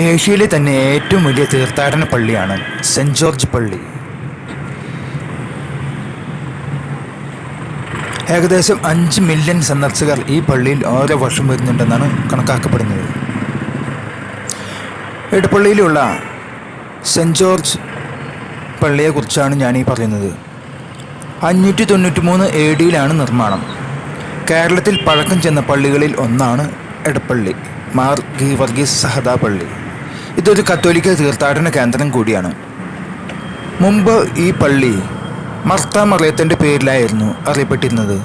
ഏഷ്യയിലെ തന്നെ ഏറ്റവും വലിയ തീർത്ഥാടന പള്ളിയാണ് സെന്റ് ജോർജ് പള്ളി. ഏകദേശം അഞ്ച് മില്യൺ സന്ദർശകർ ഈ പള്ളിയിൽ ഓരോ വർഷം വരുന്നുണ്ടെന്നാണ് കണക്കാക്കപ്പെടുന്നത്. ഇടപ്പള്ളിയിലുള്ള സെന്റ് ജോർജ് പള്ളിയെക്കുറിച്ചാണ് ഞാൻ ഈ പറയുന്നത്. അഞ്ഞൂറ്റി തൊണ്ണൂറ്റി മൂന്ന് എ ഡിയിലാണ് നിർമ്മാണം. കേരളത്തിൽ പഴക്കം ചെന്ന പള്ളികളിൽ ഒന്നാണ് എടപ്പള്ളി മാർ ഗീവർഗീസ് സഹദാ പള്ളി. ഇതൊരു കത്തോലിക്ക തീർത്ഥാടന കേന്ദ്രം കൂടിയാണ്. മുമ്പ് ഈ പള്ളി മർത്ത മറിയത്തിന്റെ പേരിലായിരുന്നു അറിയപ്പെട്ടിരുന്നത്.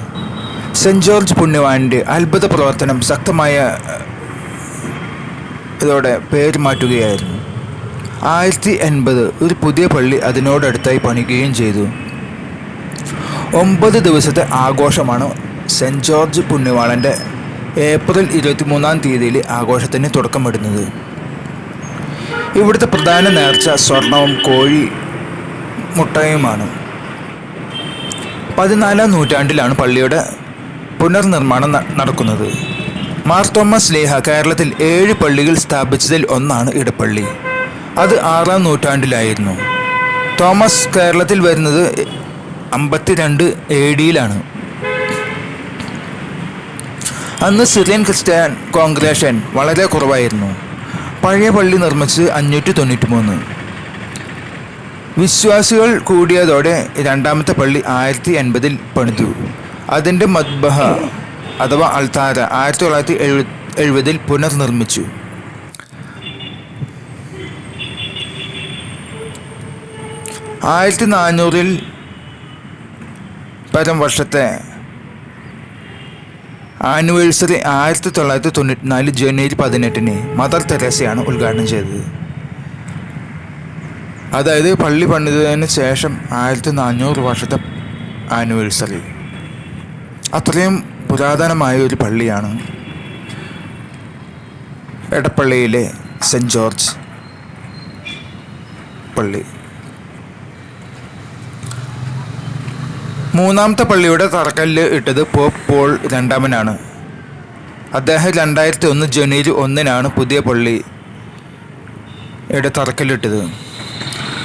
സെന്റ് ജോർജ് പുണ്യവാന്റെ അത്ഭുത പ്രവർത്തനം ശക്തമായ ഇതോടെ പേര് മാറ്റുകയായിരുന്നു. ആയിരത്തി എൺപത് ഒരു പുതിയ പള്ളി അതിനോടടുത്തായി പണിയുകയും ചെയ്തു. ഒമ്പത് ദിവസത്തെ ആഘോഷമാണ് സെന്റ് ജോർജ് പുണ്യവാളന്റെ ഏപ്രിൽ ഇരുപത്തിമൂന്നാം തീയതിയിൽ ആഘോഷത്തിന് തുടക്കമിടുന്നത്. ഇവിടുത്തെ പ്രധാന നേർച്ച സ്വർണവും കോഴി മുട്ടയുമാണ്. പതിനാലാം നൂറ്റാണ്ടിലാണ് പള്ളിയുടെ പുനർനിർമ്മാണം നടക്കുന്നത്. മാർ തോമസ് ലേഹ കേരളത്തിൽ ഏഴ് പള്ളികൾ സ്ഥാപിച്ചതിൽ ഒന്നാണ് ഇടപ്പള്ളി. അത് ആറാം നൂറ്റാണ്ടിലായിരുന്നു. തോമസ് കേരളത്തിൽ വരുന്നത് അമ്പത്തിരണ്ട് എ ഡിയിലാണ്. അന്ന് സിറിയൻ ക്രിസ്ത്യൻ കോൺഗ്രേഷൻ വളരെ കുറവായിരുന്നു. പഴയ പള്ളി നിർമ്മിച്ച് അഞ്ഞൂറ്റി തൊണ്ണൂറ്റി മൂന്ന് വിശ്വാസികൾ കൂടിയതോടെ രണ്ടാമത്തെ പള്ളി ആയിരത്തി എൺപതിൽ പണിതു. അതിന്റെ മദ്ബഹ അഥവാ അൾത്താര ആയിരത്തി തൊള്ളായിരത്തി എഴുപ എഴുപതിൽ പുനർനിർമ്മിച്ചു. ആയിരത്തി നാനൂറിൽ പരം വർഷത്തെ ആനിവേഴ്സറി ആയിരത്തി തൊള്ളായിരത്തി തൊണ്ണൂറ്റി നാല് ജനുവരി പതിനെട്ടിന് മദർ തെരേസയാണ് ഉദ്ഘാടനം ചെയ്തത്. അതായത് പള്ളി പണിതതിന് ശേഷം ആയിരത്തി നാനൂറ് വർഷത്തെ ആനിവേഴ്സറി. അത്രയും പുരാതനമായ ഒരു പള്ളിയാണ് എടപ്പള്ളിയിലെ സെന്റ് ജോർജ് പള്ളി. മൂന്നാമത്തെ പള്ളിയുടെ തറക്കല്ല് ഇട്ടത് പോപ്പ് പോൾ രണ്ടാമനാണ്. അദ്ദേഹം രണ്ടായിരത്തി ഒന്ന് ജനുവരി ഒന്നിനാണ് പുതിയ പള്ളി യുടെ തറക്കല്ലിട്ടത്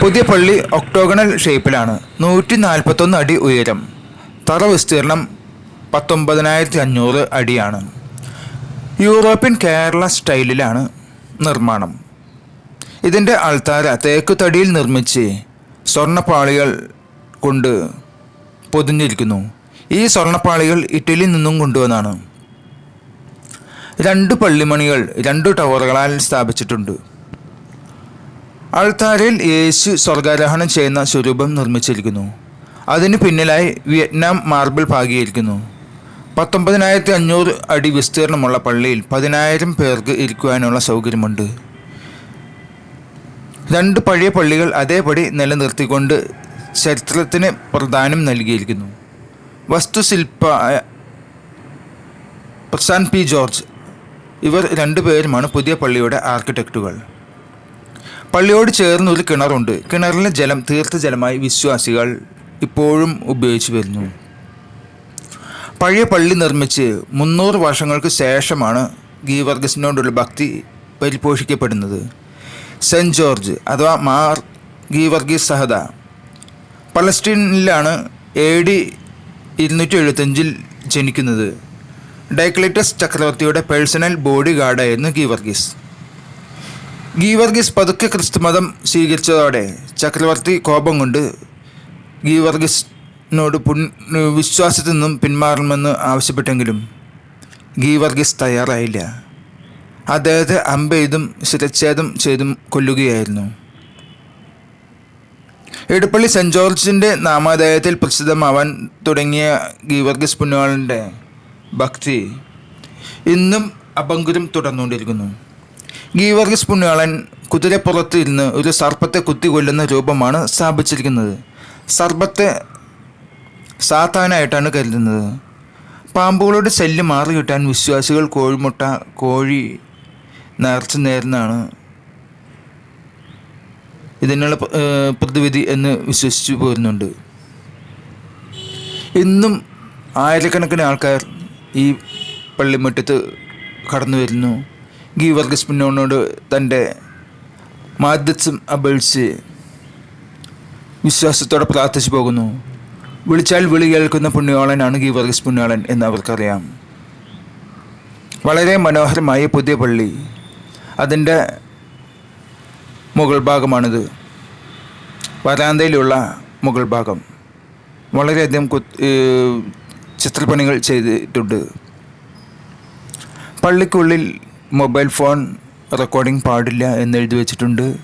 പുതിയ പള്ളി ഒക്ടോഗണൽ ഷേപ്പിലാണ്. നൂറ്റി നാൽപ്പത്തൊന്ന് അടി ഉയരം. തറ വിസ്തീർണം പത്തൊമ്പതിനായിരത്തി അഞ്ഞൂറ് അടിയാണ്. യൂറോപ്യൻ കേരള സ്റ്റൈലിലാണ് നിർമ്മാണം. ഇതിന്റെ ആൾത്താര തേക്കുതടിയിൽ നിർമ്മിച്ച് സ്വർണപ്പാളികൾ കൊണ്ട് പൊതിഞ്ഞിരിക്കുന്നു. ഈ സ്വർണപ്പാളികൾ ഇറ്റലിയിൽ നിന്നും കൊണ്ടുവന്നാണ്. രണ്ട് പള്ളിമണികൾ രണ്ട് ടവറുകളാൽ സ്ഥാപിച്ചിട്ടുണ്ട്. അൾത്താരയിൽ യേശു സ്വർഗാരോഹണം ചെയ്യുന്ന സ്വരൂപം നിർമ്മിച്ചിരിക്കുന്നു. അതിന് പിന്നിലായി വിയറ്റ്നാം മാർബിൾ പാകിയിരിക്കുന്നു. പത്തൊമ്പതിനായിരത്തി അഞ്ഞൂറ് അടി വിസ്തീർണമുള്ള പള്ളിയിൽ പതിനായിരം പേർക്ക് ഇരിക്കുവാനുള്ള സൗകര്യമുണ്ട്. രണ്ട് പഴയ പള്ളികൾ അതേപടി നിലനിർത്തിക്കൊണ്ട് ചരിത്രത്തിന് പ്രധാനം നൽകിയിരിക്കുന്നു. വസ്തുശില്പ പ്രശാന്ത് പി ജോർജ് ഇവർ രണ്ടുപേരുമാണ് പുതിയ പള്ളിയുടെ ആർക്കിടെക്റ്റുകൾ. പള്ളിയോട് ചേർന്ന് ഒരു കിണറുണ്ട്. കിണറിലെ ജലം തീർത്ഥജലമായി വിശ്വാസികൾ ഇപ്പോഴും ഉപയോഗിച്ചു വരുന്നു. പഴയ പള്ളി നിർമ്മിച്ച് മുന്നൂറ് വർഷങ്ങൾക്ക് ശേഷമാണ് ഗീവർഗസിനോടുള്ള ഭക്തി പരിപോഷിക്കപ്പെടുന്നത്. സെന്റ് ജോർജ് അഥവാ മാർ ഗീവർഗീസ് സഹദ പലസ്തീനിലാണ് എ ഡി ഇരുന്നൂറ്റി എഴുപത്തഞ്ചിൽ ജനിക്കുന്നത്. ഡൈക്ലിറ്റസ് ചക്രവർത്തിയുടെ പേഴ്സണൽ ബോഡി ഗാർഡായിരുന്നു ഗീവർഗീസ്. ഗീവർഗീസ് പതുക്കെ ക്രിസ്തുമതം സ്വീകരിച്ചതോടെ ചക്രവർത്തി കോപം കൊണ്ട് ഗീവർഗീസിനോട് പുൺ വിശ്വാസത്തിൽ നിന്നും പിന്മാറണമെന്ന് ആവശ്യപ്പെട്ടെങ്കിലും ഗീവർഗീസ് തയ്യാറായില്ല. അദ്ദേഹത്തെ അമ്പെയ്തും ശിരച്ഛേദം ചെയ്തും കൊല്ലുകയായിരുന്നു. ഇടപ്പള്ളി സെന്റ് ജോർജിന്റെ നാമധേയത്തിൽ പ്രസിദ്ധമാവാൻ തുടങ്ങിയ ഗീവർഗീസ് പുന്നുവാളിന്റെ ഭക്തി ഇന്നും അപങ്കുരം തുടർന്നുകൊണ്ടിരിക്കുന്നു. ഗീവർഗീസ് പുണ്യാളൻ കുതിരപ്പുറത്ത് ഇരുന്ന് ഒരു സർപ്പത്തെ കുത്തിക്കൊല്ലുന്ന രൂപമാണ് സ്ഥാപിച്ചിരിക്കുന്നത്. സർപ്പത്തെ സാത്താനായിട്ടാണ് കരുതുന്നത്. പാമ്പുകളുടെ ശല്യം മാറി കിട്ടാൻ വിശ്വാസികൾ കോഴിമുട്ട കോഴി നേർച്ച നേരുന്നതാണ് ഇതിനുള്ള പ്ര- പ്രതിവിധി എന്ന് വിശ്വസിച്ചു പോരുന്നുണ്ട്. ഇന്നും ആയിരക്കണക്കിന് ആൾക്കാർ ഈ പള്ളിമുറ്റത്ത് കടന്നു വരുന്നു. ഗീ വർഗസ് പിന്നോനോട് തന്റെ മാധ്യസം അപേക്ഷിച്ച് വിശ്വാസത്തോടെ പ്രാർത്ഥിച്ചു പോകുന്നു. വിളിച്ചാൽ വിളി കേൾക്കുന്ന പുണ്യോളനാണ് ഗീവർഗീസ് പുണ്യോളൻ എന്ന് അവർക്കറിയാം. വളരെ മനോഹരമായ പുതിയ പള്ളി. അതിന്റെ മുകൾ ഭാഗമാണിത്. വരാന്തയിലുള്ള മുകൾ ഭാഗം. വളരെയധികം കു ചിത്രപ്പണികൾ ചെയ്തിട്ടുണ്ട്. പള്ളിക്കുള്ളിൽ മൊബൈൽ ഫോൺ റെക്കോർഡിംഗ് പാടില്ല എന്ന് എഴുതി വച്ചിട്ടുണ്ട്.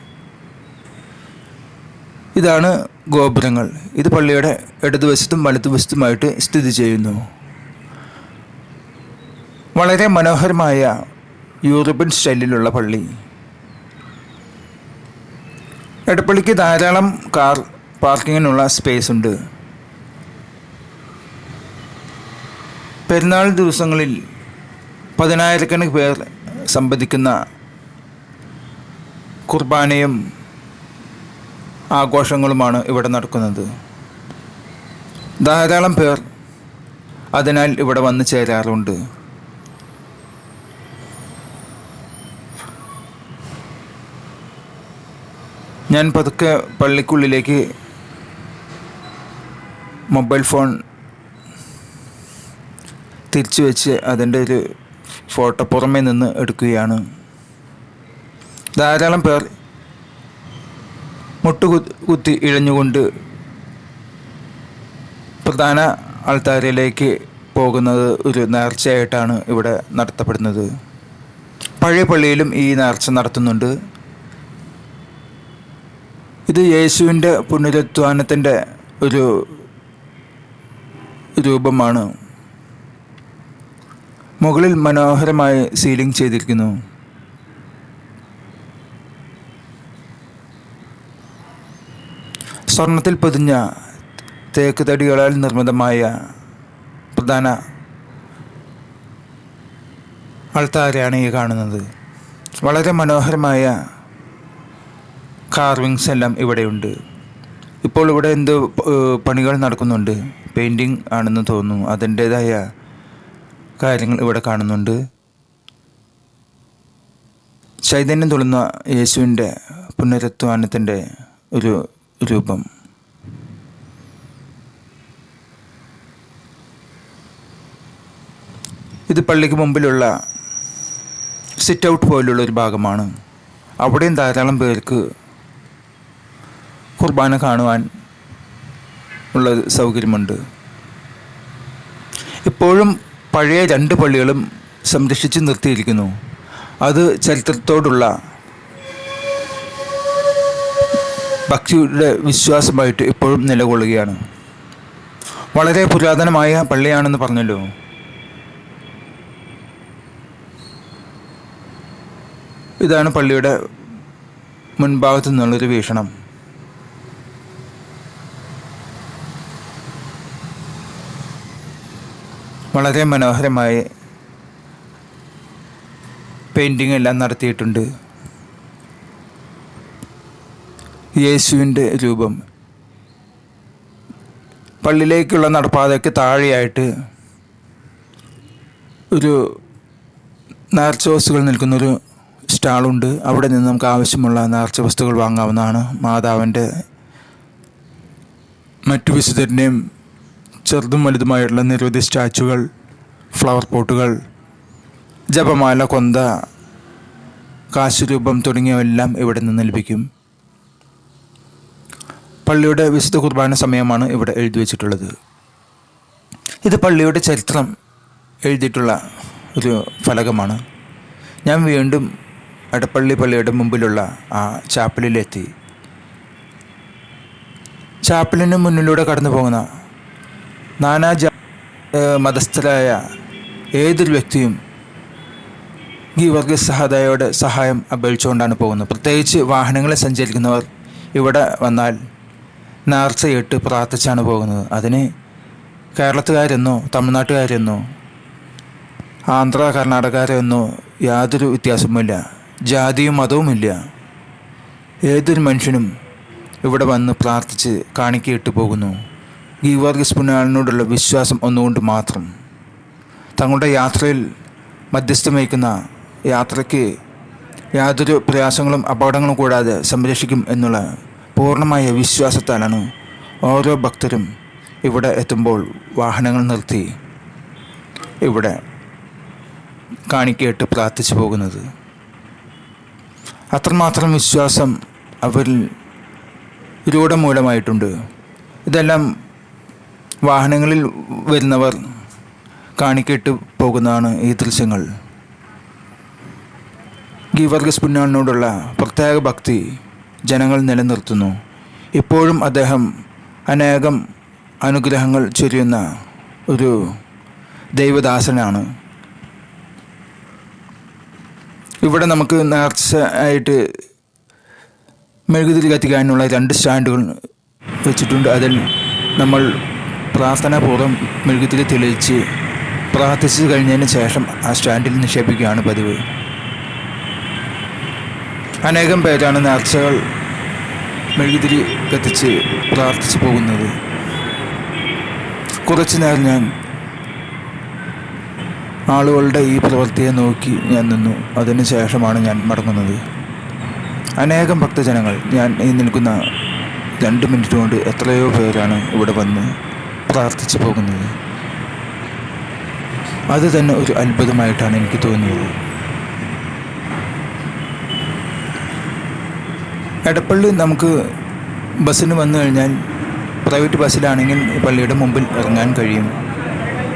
ഇതാണ് ഗോപുരങ്ങൾ. ഇത് പള്ളിയുടെ ഇടതുവശത്തും വലതുവശത്തുമായിട്ട് സ്ഥിതി ചെയ്യുന്നു. വളരെ മനോഹരമായ യൂറോപ്യൻ സ്റ്റൈലിലുള്ള പള്ളി. എടപ്പള്ളിക്ക് ധാരാളം കാർ പാർക്കിങ്ങിനുള്ള സ്പേസ് ഉണ്ട്. പെരുന്നാൾ ദിവസങ്ങളിൽ പതിനായിരക്കണക്കിന് പേർ സംബന്ധിക്കുന്ന കുർബാനയും ആഘോഷങ്ങളുമാണ് ഇവിടെ നടക്കുന്നത്. ധാരാളം പേർ അതിനാൽ ഇവിടെ വന്നു ചേരാറുണ്ട്. ഞാൻ പതുക്കെ പള്ളിക്കുള്ളിലേക്ക് മൊബൈൽ ഫോൺ തിരിച്ചു വെച്ച് അതിന്റെ ഒരു ഫോട്ടോ പുറമേ നിന്ന് എടുക്കുകയാണ്. ധാരാളം പേർ മുട്ടുകുത്തി കുത്തി ഇഴഞ്ഞുകൊണ്ട് പ്രധാന ആൾത്താരയിലേക്ക് പോകുന്നത് ഒരു നേർച്ചയായിട്ടാണ് ഇവിടെ നടത്തപ്പെടുന്നത്. പഴയ പള്ളിയിലും ഈ നേർച്ച നടത്തുന്നുണ്ട്. ഇത് യേശുവിന്റെ പുനരുത്ഥാനത്തിന്റെ ഒരു രൂപമാണ്. മുകളിൽ മനോഹരമായി സീലിംഗ് ചെയ്തിരിക്കുന്നു. സ്വർണത്തിൽ പൊതിഞ്ഞ തേക്ക് തടികളാൽ നിർമ്മിതമായ പ്രധാന അൾത്താരയാണ് ഈ കാണുന്നത്. വളരെ മനോഹരമായ കാർവിങ്സ് എല്ലാം ഇവിടെയുണ്ട്. ഇപ്പോൾ ഇവിടെ എന്ത് പണികൾ നടക്കുന്നുണ്ട്? പെയിന്റിങ് ആണെന്ന് തോന്നുന്നു. അതിന്റേതായ കാര്യങ്ങൾ ഇവിടെ കാണുന്നുണ്ട്. ചൈതന്യം തുളുന്ന യേശുവിന്റെ പുനരത്വാനത്തിന്റെ ഒരു രൂപം. ഇത് പള്ളിക്ക് മുമ്പിലുള്ള സിറ്റ് ഔട്ട് പോലുള്ള ഒരു ഭാഗമാണ്. അവിടെയും ധാരാളം പേർക്ക് കുർബാന കാണുവാൻ ഉള്ള സൗകര്യമുണ്ട്. ഇപ്പോഴും പഴയ രണ്ട് പള്ളികളും സംരക്ഷിച്ച് നിർത്തിയിരിക്കുന്നു. അത് ചരിത്രത്തോടുള്ള ഭക്തിയുടെ വിശ്വാസമായിട്ട് ഇപ്പോഴും നിലകൊള്ളുകയാണ്. വളരെ പുരാതനമായ പള്ളിയാണെന്ന് പറഞ്ഞല്ലോ. ഇതാണ് പള്ളിയുടെ മുൻഭാഗത്തു നിന്നുള്ളൊരു വീക്ഷണം. വളരെ മനോഹരമായ പെയിന്റിംഗ് എല്ലാം നടത്തിയിട്ടുണ്ട്. യേശുവിന്റെ രൂപം. പള്ളിയിലേക്കുള്ള നടപ്പാതയ്ക്ക് താഴെയായിട്ട് ഒരു നേർച്ച വസ്തുക്കൾ നിൽക്കുന്നൊരു സ്റ്റാളുണ്ട്. അവിടെ നിന്ന് നമുക്ക് ആവശ്യമുള്ള നേർച്ച വസ്തുക്കൾ വാങ്ങാവുന്നതാണ്. മാതാവിന്റെ മറ്റു വിശുദ്ധരുടെയും ചെറുതും വലുതുമായിട്ടുള്ള നിരവധി സ്റ്റാച്ചുകൾ ഫ്ലവർ പോട്ടുകൾ ജപമാല കൊന്ത കാശുരൂപം തുടങ്ങിയവയെല്ലാം ഇവിടെ നിന്ന് ലഭിക്കും. പള്ളിയുടെ വിശുദ്ധ കുർബാന സമയമാണ് ഇവിടെ എഴുതി വച്ചിട്ടുള്ളത്. ഇത് പള്ളിയുടെ ചരിത്രം എഴുതിയിട്ടുള്ള ഒരു ഫലകമാണ്. ഞാൻ വീണ്ടും എടപ്പള്ളി പള്ളിയുടെ മുമ്പിലുള്ള ആ ചാപ്പലിലെത്തി. ചാപ്പലിന് മുന്നിലൂടെ കടന്നു പോകുന്ന നാനാ ജാ ഏഹ് മതസ്ഥരായ ഏതൊരു വ്യക്തിയും ഈ വർഗീയ സഹാദായോട് സഹായം അപേക്ഷിച്ചുകൊണ്ടാണ് പോകുന്നത്. പ്രത്യേകിച്ച് വാഹനങ്ങളെ സഞ്ചരിക്കുന്നവർ ഇവിടെ വന്നാൽ നേർച്ചയിട്ട് പ്രാർത്ഥിച്ചാണ് പോകുന്നത്. അതിന് കേരളത്തുകാരെന്നോ തമിഴ്നാട്ടുകാരെന്നോ ആന്ധ്ര കർണാടകക്കാരെന്നോ യാതൊരു വ്യത്യാസവുമില്ല. ജാതിയും മതവുമില്ല. ഏതൊരു മനുഷ്യനും ഇവിടെ വന്ന് പ്രാർത്ഥിച്ച് കാണിക്കയിട്ട് പോകുന്നു. ഈ പുന്നാളിനോടുള്ള വിശ്വാസം ഒന്നുകൊണ്ട് മാത്രം. തങ്ങളുടെ യാത്രയിൽ മധ്യസ്ഥം വഹിക്കുന്ന യാത്രയ്ക്ക് യാതൊരു പ്രയാസങ്ങളും അപകടങ്ങളും കൂടാതെ സംരക്ഷിക്കും എന്നുള്ള പൂർണമായ വിശ്വാസത്താലാണ് ഓരോ ഭക്തരും ഇവിടെ എത്തുമ്പോൾ വാഹനങ്ങൾ നിർത്തി ഇവിടെ കാണിക്കയിട്ട് പ്രാർത്ഥിച്ചു പോകുന്നത്. അത്രമാത്രം വിശ്വാസം അവരിൽ രൂഢമൂലമായിട്ടുണ്ട്. ഇതെല്ലാം വാഹനങ്ങളിൽ വരുന്നവർ കാണിക്കിട്ട് പോകുന്നതാണ് ഈ ദൃശ്യങ്ങൾ. ഗീവർഗസ് പുന്നാളിനോടുള്ള പ്രത്യേക ഭക്തി ജനങ്ങൾ നിലനിർത്തുന്നു. ഇപ്പോഴും അദ്ദേഹം അനേകം അനുഗ്രഹങ്ങൾ ചൊരിയുന്ന ഒരു ദൈവദാസനാണ്. ഇവിടെ നമുക്ക് നേർച്ച ആയിട്ട് മെഴുകുതിരി കത്തിക്കാനുള്ള രണ്ട് സ്റ്റാൻഡുകൾ വെച്ചിട്ടുണ്ട്. അതിൽ നമ്മൾ പ്രാർത്ഥനാപൂർവം മെഴുകുതിരി തെളിയിച്ച് പ്രാർത്ഥിച്ചു കഴിഞ്ഞതിന് ശേഷം ആ സ്റ്റാൻഡിൽ നിക്ഷേപിക്കുകയാണ് പതിവ്. അനേകം പേരാണ് നേർച്ചകൾ മെഴുകുതിരി കത്തിച്ച് പ്രാർത്ഥിച്ചു പോകുന്നത്. കുറച്ചു നേരം ഞാൻ ആളുകളുടെ ഈ പ്രവൃത്തിയെ നോക്കി ഞാൻ നിന്നു. അതിന് ശേഷമാണ് ഞാൻ മടങ്ങുന്നത്. അനേകം ഭക്തജനങ്ങൾ ഞാൻ ഈ നിൽക്കുന്ന രണ്ട് മിനിറ്റ് കൊണ്ട് എത്രയോ പേരാണ് ഇവിടെ വന്ന് പ്രാർത്ഥിച്ചു പോകുന്നത്. അത് തന്നെ ഒരു അത്ഭുതമായിട്ടാണ് എനിക്ക് തോന്നിയത്. എടപ്പള്ളി നമുക്ക് ബസ്സിന് വന്നു കഴിഞ്ഞാൽ പ്രൈവറ്റ് ബസ്സിലാണെങ്കിൽ പള്ളിയുടെ മുമ്പിൽ ഇറങ്ങാൻ കഴിയും.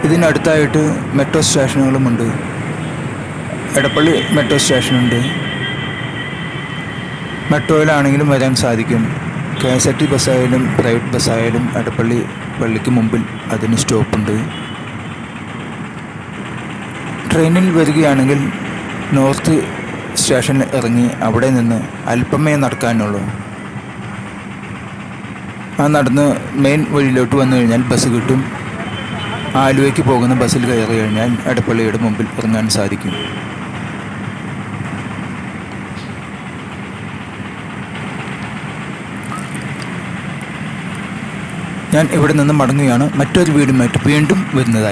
ഇതിനടുത്തായിട്ട് മെട്രോ സ്റ്റേഷനുകളുമുണ്ട് എടപ്പള്ളി മെട്രോ സ്റ്റേഷനുണ്ട്. മെട്രോയിലാണെങ്കിലും വരാൻ സാധിക്കും. കെ എസ് ആർ ടി ബസ്സായാലും പ്രൈവറ്റ് ബസ്സായാലും എടപ്പള്ളി പള്ളിക്ക് മുമ്പിൽ അതിന് സ്റ്റോപ്പുണ്ട്. ട്രെയിനിൽ വരികയാണെങ്കിൽ നോർത്ത് സ്റ്റേഷനിൽ ഇറങ്ങി അവിടെ നിന്ന് അല്പമേ നടക്കാനുള്ളൂ. ആ നടന്ന് മെയിൻ വഴിയിലോട്ട് വന്നു കഴിഞ്ഞാൽ ബസ് കിട്ടും. ആലുവയ്ക്ക് പോകുന്ന ബസ്സിൽ കയറി കഴിഞ്ഞാൽ എടപ്പള്ളിയുടെ മുമ്പിൽ ഇറങ്ങാൻ സാധിക്കും. ഞാൻ ഇവിടെ നിന്ന് മടങ്ങുകയാണ് മറ്റൊരു വീടുമായിട്ട് വീണ്ടും വരുന്നതായി.